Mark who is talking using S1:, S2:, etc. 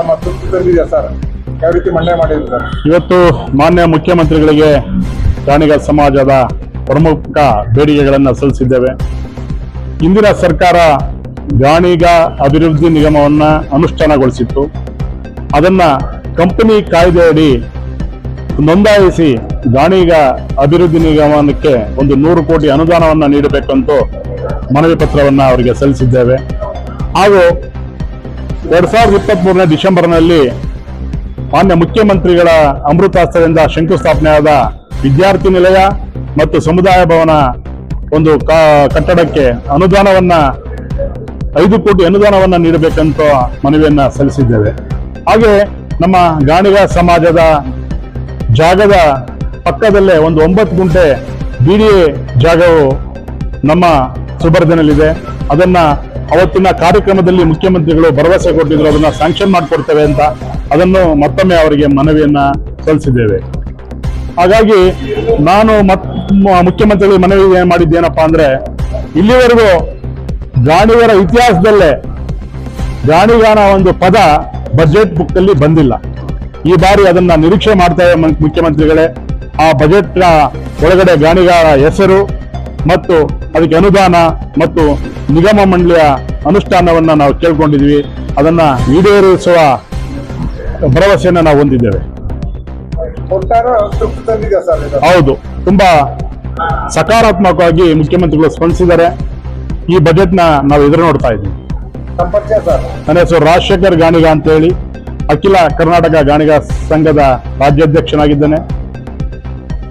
S1: ತಮ್ಮ ಸರ್. ಯಾವ ರೀತಿ ಮಂಡನೆ ಮಾಡಿದ್ರು ಸರ್?
S2: ಇವತ್ತು ಮಾನ್ಯ ಮುಖ್ಯಮಂತ್ರಿಗಳಿಗೆ ಗಾಣಿಗ ಸಮಾಜದ ಪ್ರಮುಖ ಬೇಡಿಕೆಗಳನ್ನು ಸಲ್ಲಿಸಿದ್ದೇವೆ. ಇಂದಿನ ಸರ್ಕಾರ ಗಾಣಿಗ ಅಭಿವೃದ್ಧಿ ನಿಗಮವನ್ನು ಅನುಷ್ಠಾನಗೊಳಿಸಿತ್ತು. ಅದನ್ನು ಕಂಪನಿ ಕಾಯ್ದೆಯಡಿ ನೋಂದಾಯಿಸಿ ಗಾಣಿಗ ಅಭಿವೃದ್ಧಿ ನಿಗಮಕ್ಕೆ ಒಂದು ನೂರು ಕೋಟಿ ಅನುದಾನವನ್ನು ನೀಡಬೇಕಂತೂ ಮನವಿ ಪತ್ರವನ್ನು ಅವರಿಗೆ ಸಲ್ಲಿಸಿದ್ದೇವೆ. ಹಾಗೂ ಎರಡ್ ಸಾವಿರದ ಇಪ್ಪತ್ತ್ ಮೂರನೇ ಡಿಸೆಂಬರ್ನಲ್ಲಿ ಮಾನ್ಯ ಮುಖ್ಯಮಂತ್ರಿಗಳ ಅಮೃತಾಸ್ತ್ರದಿಂದ ಶಂಕುಸ್ಥಾಪನೆಯಾದ ವಿದ್ಯಾರ್ಥಿ ನಿಲಯ ಮತ್ತು ಸಮುದಾಯ ಭವನ ಒಂದು ಕಟ್ಟಡಕ್ಕೆ ಅನುದಾನವನ್ನ, ಐದು ಕೋಟಿ ಅನುದಾನವನ್ನ ನೀಡಬೇಕಂತ ಮನವಿಯನ್ನ ಸಲ್ಲಿಸಿದ್ದೇವೆ. ಹಾಗೆ ನಮ್ಮ ಗಾಣಿಗ ಸಮಾಜದ ಜಾಗದ ಪಕ್ಕದಲ್ಲೇ ಒಂದು ಒಂಬತ್ತು ಗುಂಟೆ ಬಿಡಿ ಜಾಗವು ನಮ್ಮ ಸುಬರ್ದನಲ್ಲಿದೆ ಅದನ್ನ ಅವತ್ತಿನ ಕಾರ್ಯಕ್ರಮದಲ್ಲಿ ಮುಖ್ಯಮಂತ್ರಿಗಳು ಭರವಸೆ ಕೊಟ್ಟಿದ್ರು, ಅದನ್ನ ಸ್ಯಾಂಕ್ಷನ್ ಮಾಡಿಕೊಡ್ತೇವೆ ಅಂತ. ಅದನ್ನು ಮತ್ತೊಮ್ಮೆ ಅವರಿಗೆ ಮನವಿಯನ್ನ ಸಲ್ಲಿಸಿದ್ದೇವೆ. ಹಾಗಾಗಿ ನಾನು ಮತ್ ಮುಖ್ಯಮಂತ್ರಿಗಳ ಮುಖ್ಯಮಂತ್ರಿಗಳಿಗೆ ಮನವಿ ಮಾಡಿದ್ದೇನಪ್ಪಾ ಅಂದ್ರೆ, ಇಲ್ಲಿವರೆಗೂ ಗಾಣಿಗರ ಇತಿಹಾಸದಲ್ಲೇ ಗಾಣಿಗಾನ ಒಂದು ಪದ ಬಜೆಟ್ ಬುಕ್ ಅಲ್ಲಿ ಬಂದಿಲ್ಲ. ಈ ಬಾರಿ ಅದನ್ನ ನಿರೀಕ್ಷೆ ಮಾಡ್ತಾ ಮುಖ್ಯಮಂತ್ರಿಗಳೇ. ಆ ಬಜೆಟ್ ಒಳಗಡೆ ಗಾಣಿಗಾರ ಹೆಸರು ಮತ್ತು ಅದಕ್ಕೆ ಅನುದಾನ ಮತ್ತು ನಿಗಮ ಮಂಡಳಿಯ ಅನುಷ್ಠಾನವನ್ನು ನಾವು ಕೇಳ್ಕೊಂಡಿದ್ವಿ. ಅದನ್ನು ಈಡೇರಿಸುವ ಭರವಸೆಯನ್ನು ನಾವು ಹೊಂದಿದ್ದೇವೆ. ಹೌದು. ತುಂಬಾ ಸಕಾರಾತ್ಮಕವಾಗಿ ಮುಖ್ಯಮಂತ್ರಿಗಳು ಸ್ಪಂದಿಸಿದ್ದಾರೆ. ಈ ಬಜೆಟ್ನ ನಾವು ಎದುರು ನೋಡ್ತಾ ಇದ್ದೀವಿ ನನ್ನ ಹೆಸರು ರಾಜಶೇಖರ್ ಗಾಣಿಗ ಅಂತ ಹೇಳಿ ಅಖಿಲ ಕರ್ನಾಟಕ ಗಾಣಿಗ ಸಂಘದ ರಾಜ್ಯಾಧ್ಯಕ್ಷನಾಗಿದ್ದೇನೆ.